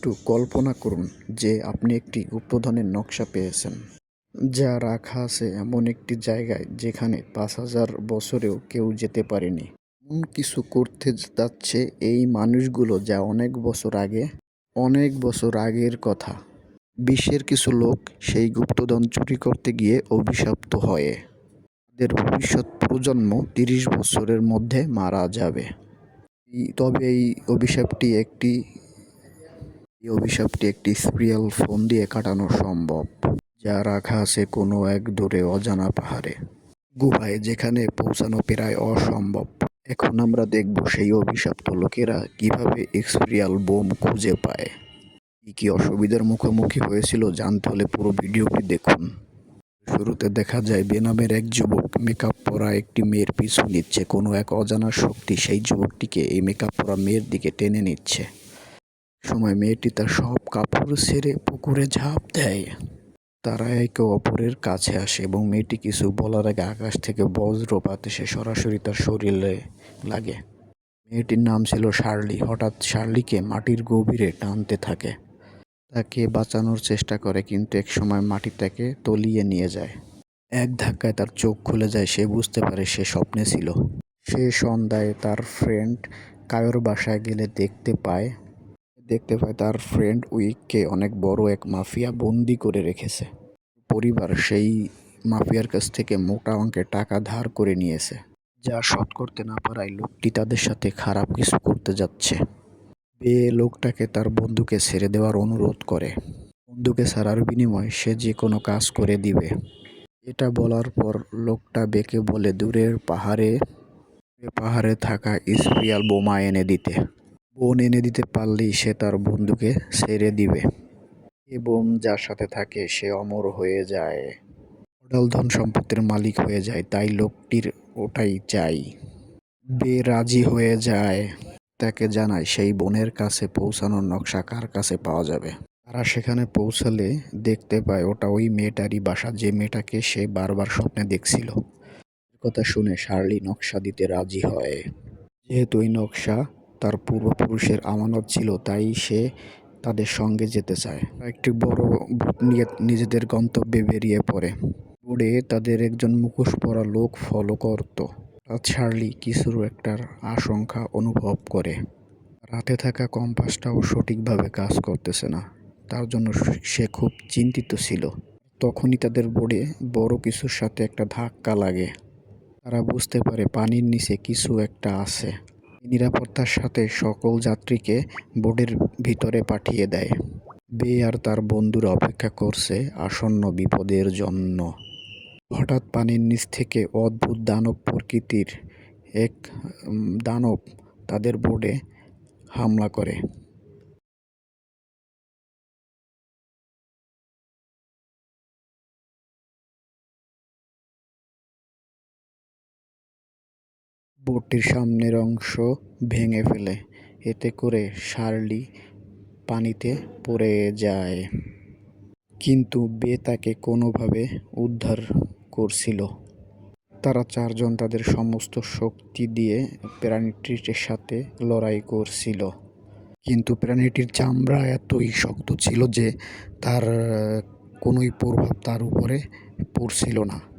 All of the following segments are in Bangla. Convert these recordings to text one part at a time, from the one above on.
একটু কল্পনা করুন যে আপনি একটি গুপ্তধনের নকশা পেয়েছেন। যা রাখা আছে এমন একটি জায়গায় যেখানে পাঁচ হাজার বছরেও কেউ যেতে পারেনি। এমন কিছু করতে যাচ্ছে এই মানুষগুলো যা অনেক বছর আগে, অনেক বছর আগের কথা। বিশ্বের কিছু লোক সেই গুপ্তধন চুরি করতে গিয়ে অভিশপ্ত হয়ে। তাদের ভবিষ্যৎ প্রজন্ম তিরিশ বছরের মধ্যে মারা যাবে। তবে এই অভিশাপটি একটি এই অভিশাপটি একটি স্পিরিয়াল ফোন দিয়ে কাটানো সম্ভব, যা রাখা আছে কোনো এক দূরে অজানা পাহাড়ে, গুহায় যেখানে পৌঁছানো প্রায় অসম্ভব। এখন আমরা দেখব সেই অভিশপ্ত লোকেরা কীভাবে এক্সপিরিয়াল বোম খুঁজে পায়। কী কী অসুবিধার মুখোমুখি হয়েছিল জানতে হলে পুরো ভিডিওটি দেখুন। শুরুতে দেখা যায়, বেনামের এক যুবক মেকআপ পরা একটি মেয়ের পিছু নিচ্ছে। কোনো এক অজানা শক্তি সেই যুবকটিকে এই মেকআপ পরা মেয়ের দিকে টেনে নিচ্ছে। সময় মেয়েটি তার সব কাপড় ছেড়ে পুকুরে ঝাঁপ দেয়। তারা একে অপরের কাছে আসে এবং মেয়েটি কিছু বলার আগে আকাশ থেকে বজ্রপাত এসে সরাসরি তার শরীরে লাগে। মেয়েটির নাম ছিল শার্লি। হঠাৎ শার্লিকে মাটির গভীরে টানতে থাকে। তাকে বাঁচানোর চেষ্টা করে, কিন্তু এক সময় মাটি তাকে তলিয়ে নিয়ে যায়। এক ধাক্কায় তার চোখ খুলে যায়, সে বুঝতে পারে সে স্বপ্নে ছিল। সে সন্ধ্যায় তার ফ্রেন্ড কায়োর বাসায় গেলে দেখতে পায় দেখতে পায় তার ফ্রেন্ড উইককে অনেক বড় এক মাফিয়া বন্দি করে রেখেছে। পরিবার সেই মাফিয়ার কাছ থেকে মোটা অঙ্কের টাকা ধার করে নিয়েছে। যা শোধ করতে না পারায় লোকটি তাদের সাথে খারাপ কিছু করতে যাচ্ছে। বে লোকটাকে তার বন্ধুকে ছেড়ে দেওয়ার অনুরোধ করে। বন্ধুকে ছাড়ার বিনিময়ে সে যে কোনো কাজ করে দিবে। এটা বলার পর লোকটা বেকে বলে, দূরের পাহাড়ে পাহাড়ে থাকা স্পিরিয়াল বোমা এনে দিতে। বোন এনে দিতে পারলেই সে তার বন্ধুকে ছেড়ে দিবে এবং যার সাথে থাকে সে অমর হয়ে যায়। অডাল ধন সম্পত্তির মালিক হয়ে যায়, তাই লোকটির ওটাই চাই। বে রাজি হয়ে যায়। তাকে জানায়, সেই বোনের কাছে পৌঁছানোর নকশা কার কাছে পাওয়া যাবে? তারা সেখানে পৌঁছালে দেখতে পায়, ওটা ওই মেয়েটারই বাসা, যে মেয়েটাকে সে বারবার স্বপ্নে দেখছিল। কথা শুনে শার্লি নকশা দিতে রাজি হয়। যেহেতু এই নকশা তার পূর্বপুরুষের আমানত ছিল, তাই সে তাদের সঙ্গে যেতে চায়। একটি বড় বুট নিয়ে নিজেদের গন্তব্যে বেরিয়ে পড়ে। বোর্ডে তাদের একজন মুখোশ পরা লোক ফলো করত। শার্লি কিছুর একটার আশঙ্কা অনুভব করে। রাতে থাকা কম্পাসটাও সঠিকভাবে কাজ করতেছে না। তার জন্য সে খুব চিন্তিত ছিল। তখনই তাদের বোর্ডে বড় কিছুর সাথে একটা ধাক্কা লাগে। তারা বুঝতে পারে পানির নিচে কিছু একটা আছে। নিরাপত্তার সাথে সকল যাত্রীকে বোর্ডের ভিতরে পাঠিয়ে দেয়। বে আর তার বন্ধুরা অপেক্ষা করছে আসন্ন বিপদের জন্য। হঠাৎ পানির নিচ থেকে অদ্ভুত দানব প্রকৃতির এক দানব তাদের বোর্ডে হামলা করে। বোটটির সামনের অংশ ভেঙে ফেলে। এতে করে শার্লি পানিতে পড়ে যায়। কিন্তু বে তাকে কোনোভাবে উদ্ধার করছিল। তারা চারজন তাদের সমস্ত শক্তি দিয়ে প্রাণীটির সাথে লড়াই করছিল। কিন্তু প্রাণীটির চামড়া এতই শক্ত ছিল যে তার কোনোই প্রভাব তার উপরে পড়ছিল না।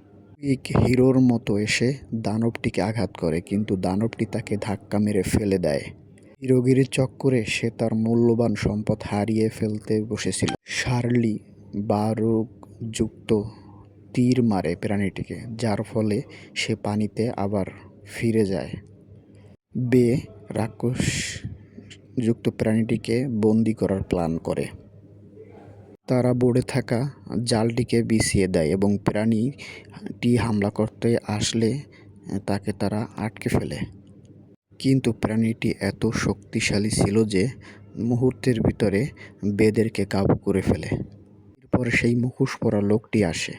উইক হিরোর মতো এসে দানবটিকে আঘাত করে, কিন্তু দানবটি তাকে ধাক্কা মেরে ফেলে দেয়। হিরোগিরির চক্করে সে তার মূল্যবান সম্পদ হারিয়ে ফেলতে বসেছিল। শার্লি বারুকযুক্ত তীর মারে প্রাণীটিকে, যার ফলে সে পানিতে আবার ফিরে যায়। বে রাক্ষসযুক্ত প্রাণীটিকে বন্দি করার প্ল্যান করে। তারা বোর্ডে থাকা জালটিকে বিছিয়ে দেয় এবং প্রাণীটি হামলা করতে আসলে তাকে তারা আটকে ফেলে। কিন্তু প্রাণীটি এত শক্তিশালী ছিল যে মুহূর্তের ভিতরে বেদেরকে কাবু করে ফেলে। এরপর সেই মুখোশ পরা লোকটি আসে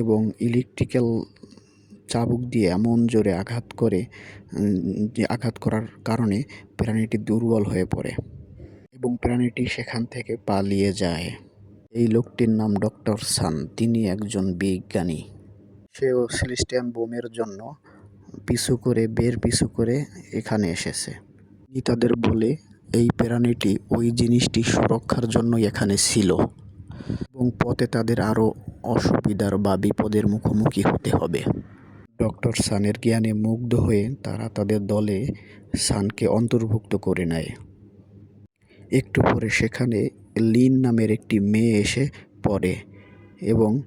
এবং ইলেকট্রিক্যাল চাবুক দিয়ে এমন জোরে আঘাত করে, যে আঘাত করার কারণে প্রাণীটি দুর্বল হয়ে পড়ে এবং প্রাণীটি সেখান থেকে পালিয়ে যায়। এই লোকটির নাম ডক্টর সান। তিনি একজন বিজ্ঞানী। সেও সিলিস্টিয়ান বোমের জন্য পিছু করে, বের পিছু করে এখানে এসেছে। তিনি তাদের বলে, এই প্রাণীটি ওই জিনিসটি সুরক্ষার জন্যই এখানে ছিল এবং পথে তাদের আরও অসুবিধার বা বিপদের মুখোমুখি হতে হবে। ডক্টর সানের জ্ঞানে মুগ্ধ হয়ে তারা তাদের দলে সানকে অন্তর্ভুক্ত করে নেয়। একটু পরে সেখানে লিন নামের একটি মেয়ে এসে পড়ে এবং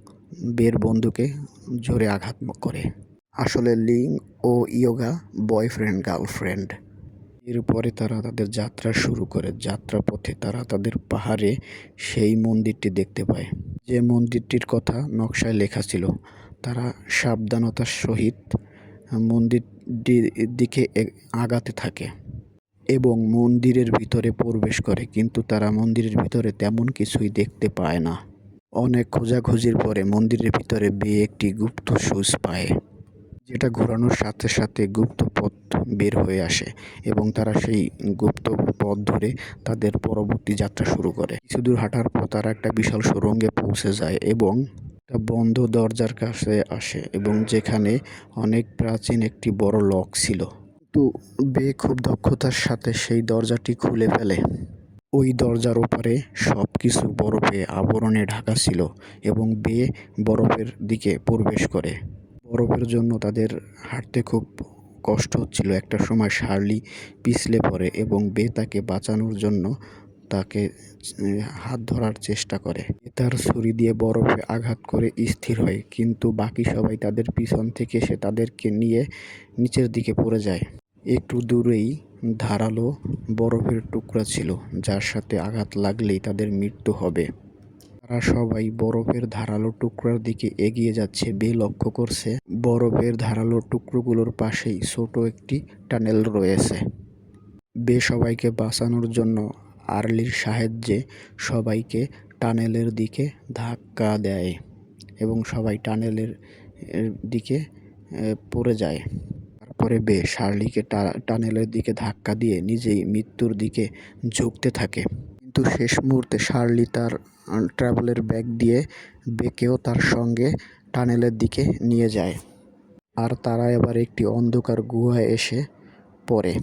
বের বন্ধুকে জোরে আঘাত করে। আসলে লিং ও ইয়োগা বয়ফ্রেন্ড, গার্লফ্রেন্ড। এরপরে তারা তাদের যাত্রা শুরু করে। যাত্রা পথে তারা তাদের পাহাড়ে সেই মন্দিরটি দেখতে পায়। যে মন্দিরটির কথা নকশায় লেখা ছিল, তারা সাবধানতার সহিত মন্দিরটির দিকে আগাতে থাকে। এবং মন্দিরের ভিতরে প্রবেশ করে, কিন্তু তারা মন্দিরের ভিতরে তেমন কিছুই দেখতে পায় না। অনেক খোঁজাখুঁজির পরে মন্দিরের ভিতরে বেয়ে একটি গুপ্ত সুইচ পায়, যেটা ঘোরানোর সাথে সাথে গুপ্ত পথ বের হয়ে আসে এবং তারা সেই গুপ্ত পথ ধরে তাদের পরবর্তী যাত্রা শুরু করে। কিছু দূর হাঁটার পর তারা একটা বিশাল সুরঙ্গে পৌঁছে যায় এবং একটা বন্ধ দরজার কাছে আসে এবং যেখানে অনেক প্রাচীন একটি বড় লক ছিল। কিন্তু বে খুব দক্ষতার সাথে সেই দরজাটি খুলে ফেলে। ওই দরজার ওপারে সব কিছু বরফে আবরণে ঢাকা ছিল এবং বে বরফের দিকে প্রবেশ করে। বরফের জন্য তাদের হাঁটতে খুব কষ্ট হচ্ছিল। একটা সময় শার্লি পিছলে পড়ে এবং বে তাকে বাঁচানোর জন্য তাকে হাত ধরার চেষ্টা করে। তার ছুরি দিয়ে বরফে আঘাত করে স্থির হয়, কিন্তু বাকি সবাই তাদের পিছন থেকে এসে তাদেরকে নিয়ে নিচের দিকে পড়ে যায়। একটু দূরেই ধারালো বরফের টুকরা ছিল, যার সাথে আঘাত লাগলেই তাদের মৃত্যু হবে। তারা সবাই বরফের ধারালো টুকরার দিকে এগিয়ে যাচ্ছে, বে লক্ষ্য করছে। বরফের ধারালো টুকরোগুলোর পাশেই ছোট একটি টানেল রয়েছে। বে সবাইকে বাঁচানোর জন্য আর্লির সাহায্যে সবাইকে টানেলের দিকে ধাক্কা দেয় এবং সবাই টানেলের দিকে পড়ে যায়। তারপরে বে শার্লিকে টানেলের দিকে ধাক্কা দিয়ে নিজেই মৃত্যুর দিকে ঝুঁকতে থাকে। কিন্তু শেষ মুহূর্তে শার্লি তার ট্রাভেলের ব্যাগ দিয়ে বেকেও তার সঙ্গে টানেলের দিকে নিয়ে যায়। আর তারা এবার একটি অন্ধকার গুহায় এসে পড়ে।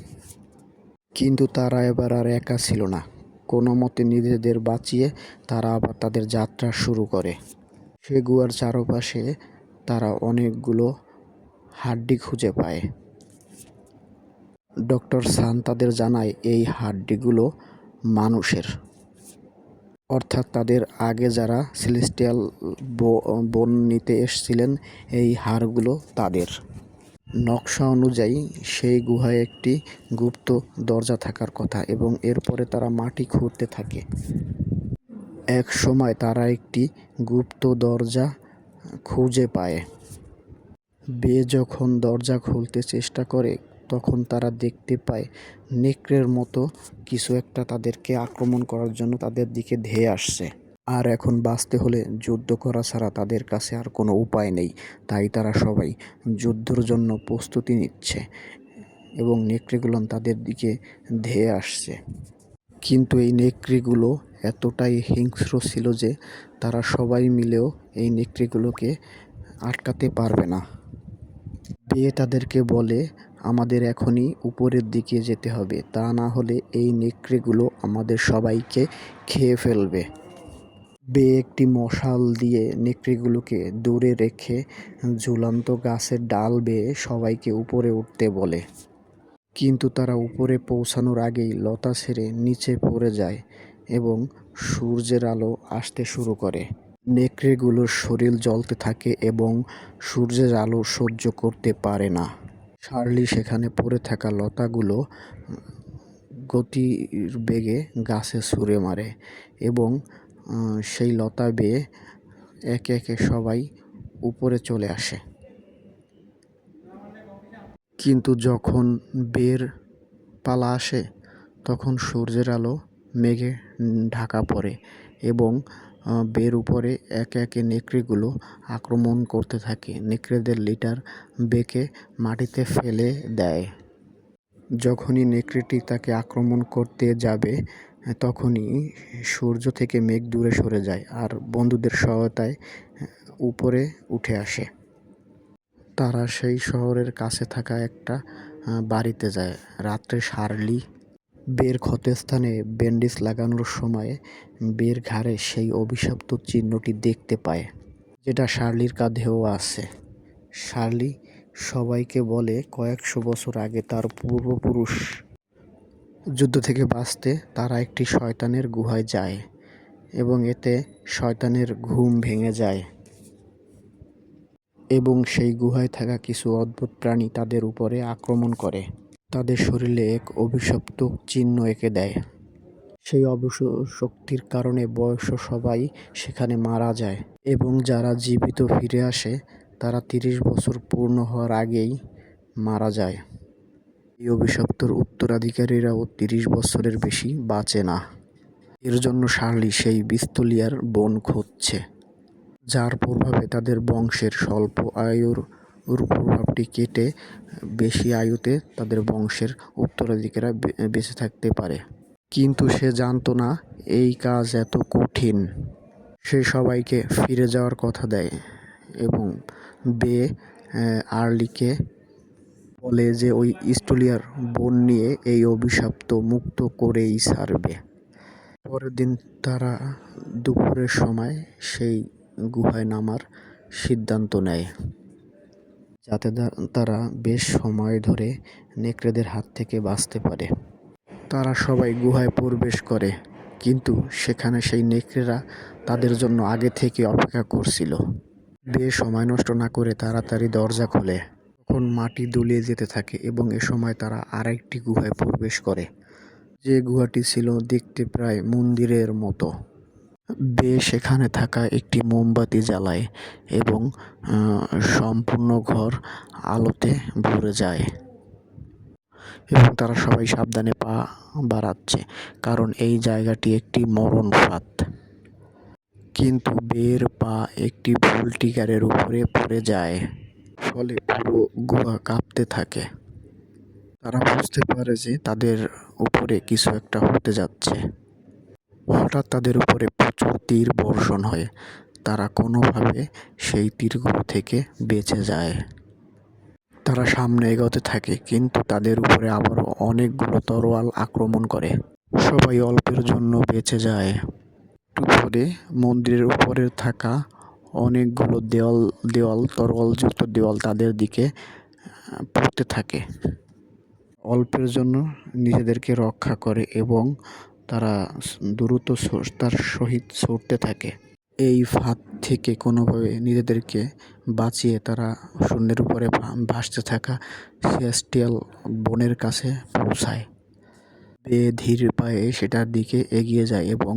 কিন্তু তারা এবার আর একা ছিল না। কোনো মতে নিজেদের বাঁচিয়ে তারা আবার তাদের যাত্রা শুরু করে। সে গুহার চারপাশে তারা অনেকগুলো হাড্ডি খুঁজে পায়। ডক্টর সান তাদের জানায়, এই হাড্ডিগুলো মানুষের। অর্থাৎ তাদের আগে যারা সেলেস্টিয়াল বন নিতে এসেছিলেন, এই হাড়গুলো তাদের। নকশা অনুযায়ী সেই গুহায় একটি গুপ্ত দরজা থাকার কথা এবং এরপরে তারা মাটি খুঁড়তে থাকে। এক সময় তারা একটি গুপ্ত দরজা খুঁজে পায়। বে যখন দরজা খুলতে চেষ্টা করে তখন তারা দেখতে পায় নেকড়ের মতো কিছু একটা তাদেরকে আক্রমণ করার জন্য তাদের দিকে ধেয়ে আসছে। আর এখন বাঁচতে হলে যুদ্ধ করা ছাড়া তাদের কাছে আর কোনো উপায় নেই। তাই তারা সবাই যুদ্ধের জন্য প্রস্তুতি নিচ্ছে এবং নেকড়েগুলো তাদের দিকে ধেয়ে আসছে। কিন্তু এই নেকড়েগুলো এতটাই হিংস্র ছিল যে তারা সবাই মিলেও এই নেকড়েগুলোকে আটকাতে পারবে না। বে তাদেরকে বলে আমাদের এখনই উপরের দিকে যেতে হবে। তা না হলে এই নেকড়েগুলো আমাদের সবাইকে খেয়ে ফেলবে। বে একটি মশাল দিয়ে নেকড়েগুলোকে দূরে রেখে ঝুলন্ত গাছের ডাল বেয়ে সবাইকে উপরে উঠতে বলে। কিন্তু তারা উপরে পৌঁছানোর আগেই লতা ছেড়ে নিচে পড়ে যায় এবং সূর্যের আলো আসতে শুরু করে। নেকড়েগুলোর শরীর জ্বলতে থাকে এবং সূর্যের আলো সহ্য করতে পারে না। শার্লি সেখানে পড়ে থাকা লতাগুলো গতির বেগে গাছে ছুঁড়ে মারে এবং সেই লতা বেয়ে একে একে সবাই উপরে চলে আসে। কিন্তু যখন বের পালা আসে, তখন সূর্যের আলো মেঘে ঢাকা পড়ে এবং বের উপরে একে একে নেকড়েগুলো আক্রমণ করতে থাকে। নেকড়েদের লিটার বেঁকে মাটিতে ফেলে দেয়। যখনই নেকড়েটি তাকে আক্রমণ করতে যাবে, তখনই সূর্য থেকে মেঘ দূরে সরে যায় আর বন্ধুদের সহায়তায় উপরে উঠে আসে। তারা সেই শহরের কাছে থাকা একটা বাড়িতে যায়। রাত্রে শার্লি বের ক্ষতস্থানে ব্যান্ডেজ লাগানোর সময় বের ঘাড়ে সেই অভিশপ্ত চিহ্নটি দেখতে পায়, যেটা শার্লির কাঁধেও আছে। শার্লি সবাইকে বলে কয়েকশো বছর আগে তার পূর্বপুরুষ। যুদ্ধ থেকে বাঁচতে তারা একটি শয়তানের গুহায় যায় এবং এতে শয়তানের ঘুম ভেঙে যায়। এবং সেই গুহায় থাকা কিছু অদ্ভুত প্রাণী তাদের উপরে আক্রমণ করে। তাদের শরীরে এক অভিশপ্ত চিহ্ন এঁকে দেয়। সেই অবশ্য শক্তির কারণে বয়স্ক সবাই সেখানে মারা যায় এবং যারা জীবিত ফিরে আসে, তারা তিরিশ বছর পূর্ণ হওয়ার আগেই মারা যায়। এই অভিশপ্তর উত্তরাধিকারীরাও তিরিশ বছরের বেশি বাঁচে না। এর জন্য শার্লি সেই বিস্তলিয়ার বন খুঁজছে, যার প্রভাবে তাদের বংশের স্বল্প আয়ুর প্রভাবটি কেটে বেশি আয়ুতে তাদের বংশের উত্তরাধিকারীরা বে- বেঁচে থাকতে পারে। কিন্তু সে জানতো না, এই কাজ এত কঠিন। সে সবাইকে ফিরে যাওয়ার কথা দেয় এবং বে আর্লিকে বলে যে ওই স্টুলিয়ার বোন নিয়ে এই অভিশপ্ত মুক্ত করেই ছাড়বে। পরের দিন তারা দুপুরের সময় সেই গুহায় নামার সিদ্ধান্ত নেয়। যাতে তারা বেশ সময় ধরে নেকড়েদের হাত থেকে বাঁচতে পারে। তারা সবাই গুহায় প্রবেশ করে, কিন্তু সেখানে সেই নেকড়েরা তাদের জন্য আগে থেকে অপেক্ষা করছিল। বেশ সময় নষ্ট না করে তাড়াতাড়ি দরজা খোলে, তখন মাটি দুলিয়ে যেতে থাকে এবং এ সময় তারা আরেকটি গুহায় প্রবেশ করে। যে গুহাটি ছিল দেখতে প্রায় মন্দিরের মতো। বে সেখানে থাকা একটি মোমবাতি জ্বালায় এবং সম্পূর্ণ ঘর আলোতে ভরে যায়। এবং তারা সবাই সাবধানে পা বাড়াচ্ছে, কারণ এই জায়গাটি একটি মরণ ফাঁদ। কিন্তু বের পা একটি ভুল টিকারের উপরে পড়ে যায়, ফলে পুরো গুহা কাঁপতে থাকে। তারা বুঝতে পারে যে তাদের উপরে কিছু একটা হতে যাচ্ছে। হঠাৎ তাদের উপরে প্রচুর তীর বর্ষণ হয়। তারা কোনোভাবে সেই তীরগুলো থেকে বেঁচে যায়। তারা সামনে এগোতে থাকে, কিন্তু তাদের উপরে আবারও অনেকগুলো তরোয়াল আক্রমণ করে। সবাই অল্পের জন্য বেঁচে যায়। একটু পরে মন্দিরের উপরে থাকা অনেকগুলো দেওয়াল দেওয়াল তরোয়ালযুক্ত দেওয়াল তাদের দিকে পড়তে থাকে। অল্পের জন্য নিজেদেরকে রক্ষা করে এবং তারা দ্রুত তার সহিত ছুটতে থাকে। এই ফাঁদ থেকে কোনোভাবে নিজেদেরকে বাঁচিয়ে তারা শূন্যের উপরে ভাসতে থাকা সিয়াস্টিয়াল বনের কাছে পৌঁছায়। বে ধীর পায়ে সেটার দিকে এগিয়ে যায় এবং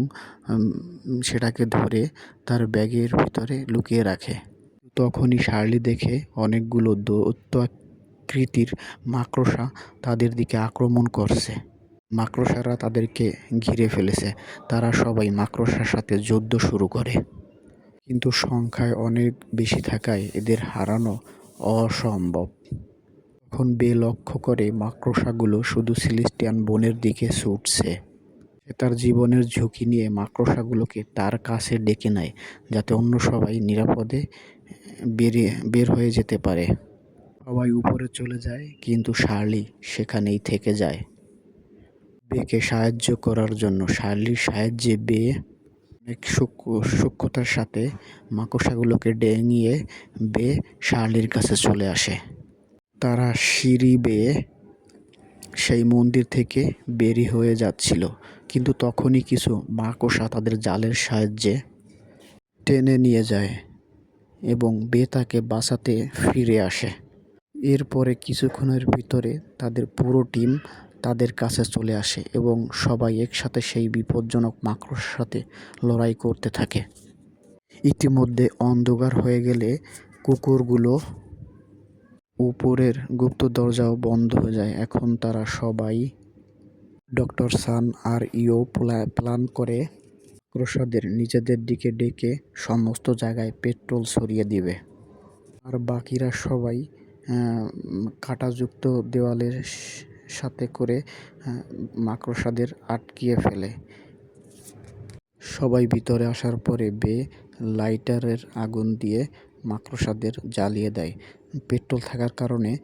সেটাকে ধরে তার ব্যাগের ভিতরে লুকিয়ে রাখে। তখনই শার্লি দেখে অনেকগুলো দৈত্যকৃতির মাকড়সা তাদের দিকে আক্রমণ করছে। মাকড়সারা তাদেরকে ঘিরে ফেলেছে। তারা সবাই মাকড়সার সাথে যুদ্ধ শুরু করে। কিন্তু সংখ্যায় অনেক বেশি থাকায় এদের হারানো অসম্ভব। তখন বে লক্ষ্য করে মাকড়সাগুলো শুধু সিলিস্টিয়ান বনের দিকে ছুটছে। সে তার জীবনের ঝুঁকি নিয়ে মাকড়সাগুলোকে তার কাছে ডেকে নেয়, যাতে অন্য সবাই নিরাপদে বেরিয়ে বের হয়ে যেতে পারে। সবাই উপরে চলে যায়, কিন্তু শার্লি সেখানেই থেকে যায়। বেকে সাহায্য করার জন্য শার্লির সাহায্যে বে অনেক সূক্ষ্ম, সূক্ষ্মতার সাথে মাকড়সাগুলোকে ডেঙিয়ে বে শার্লির কাছে চলে আসে। তারা সিঁড়ি বেয়ে সেই মন্দির থেকে বেরি হয়ে যাচ্ছিল, কিন্তু তখনই কিছু মাকড়সা তাদের জালের সাহায্যে টেনে নিয়ে যায় এবং বে তাকে বাঁচাতে ফিরে আসে। এরপরে কিছুক্ষণের ভিতরে তাদের পুরো টিম তাদের কাছে চলে আসে এবং সবাই একসাথে সেই বিপজ্জনক মাকড়সার সাথে লড়াই করতে থাকে। ইতিমধ্যে অন্ধকার হয়ে গেলে কুকুরগুলো উপরের গুপ্ত দরজাও বন্ধ হয়ে যায়। এখন তারা সবাই ডক্টর সান আর ইও প্লা- প্ল্যান করে মাকড়সাদের নিজেদের দিকে ডেকে সমস্ত জায়গায় পেট্রোল ছড়িয়ে দিবে। আর বাকিরা সবাই কাঁটাযুক্ত দেওয়ালের সাথে করে মাকড়সাদের আটকিয়ে ফেলে। সবাই ভিতরে আসার পরে বে লাইটারের আগুন দিয়ে মাকড়সাদের জ্বালিয়ে দেয়। পেট্রোল থাকার কারণে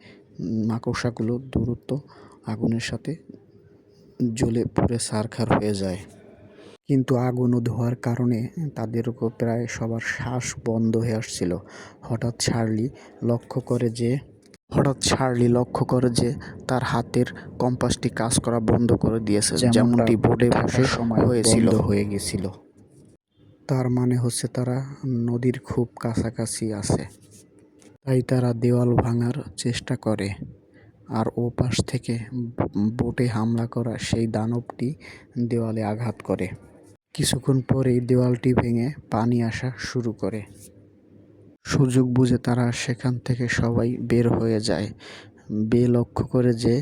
মাকড়সাগুলো দ্রুত আগুনের সাথে জ্বলে পুড়ে ছারখার হয়ে যায়। কিন্তু আগুন ধোয়ার কারণে তাদের উপর প্রায় সবার শ্বাস বন্ধ হয়ে আসছিল। হঠাৎ শার্লি লক্ষ্য করে যে হঠাৎ শার্লি লক্ষ্য করে যে তার হাতের কম্পাসটি কাজ করা বন্ধ করে দিয়েছে যেমনটি বোর্ডে বসে সময় হয়েছিল। হয়ে গেছিল। তার মানে হচ্ছে তারা নদীর খুব কাছাকাছি আছে। তাই তারা দেওয়াল ভাঙার চেষ্টা করে। আর ও পাশ থেকে বোটে হামলা করা সেই দানবটি দেওয়ালে আঘাত করে। কিছুক্ষণ পরেই দেওয়ালটি ভেঙে পানি আসা শুরু করে। সুযোগ বুঝে তারা সেখান থেকে সবাই বের হয়ে যায়। বে লক্ষ্য করে যে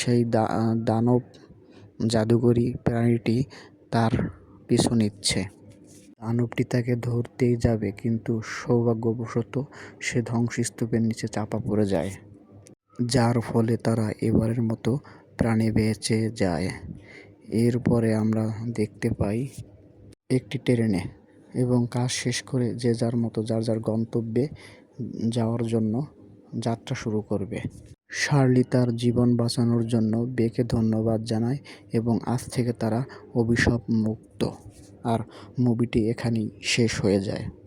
সেই দানব জাদুকরী প্রাণীটি তার পিছু নিচ্ছে। দানবটি তাকে ধরতেই যাবে, কিন্তু সৌভাগ্যবশত সে ধ্বংসস্তূপের নিচে চাপা পড়ে যায়, যার ফলে তারা এবারের মতো প্রাণে বেঁচে যায়। এরপরে আমরা দেখতে পাই, একটি ট্রেনে এবং কাজ শেষ করে যে যার মতো যার যার গন্তব্যে যাওয়ার জন্য যাত্রা শুরু করবে। শার্লি তার জীবন বাঁচানোর জন্য বেকে ধন্যবাদ জানায় এবং আজ থেকে তারা অভিশাপ মুক্ত আর মুভিটি এখানেই শেষ হয়ে যায়।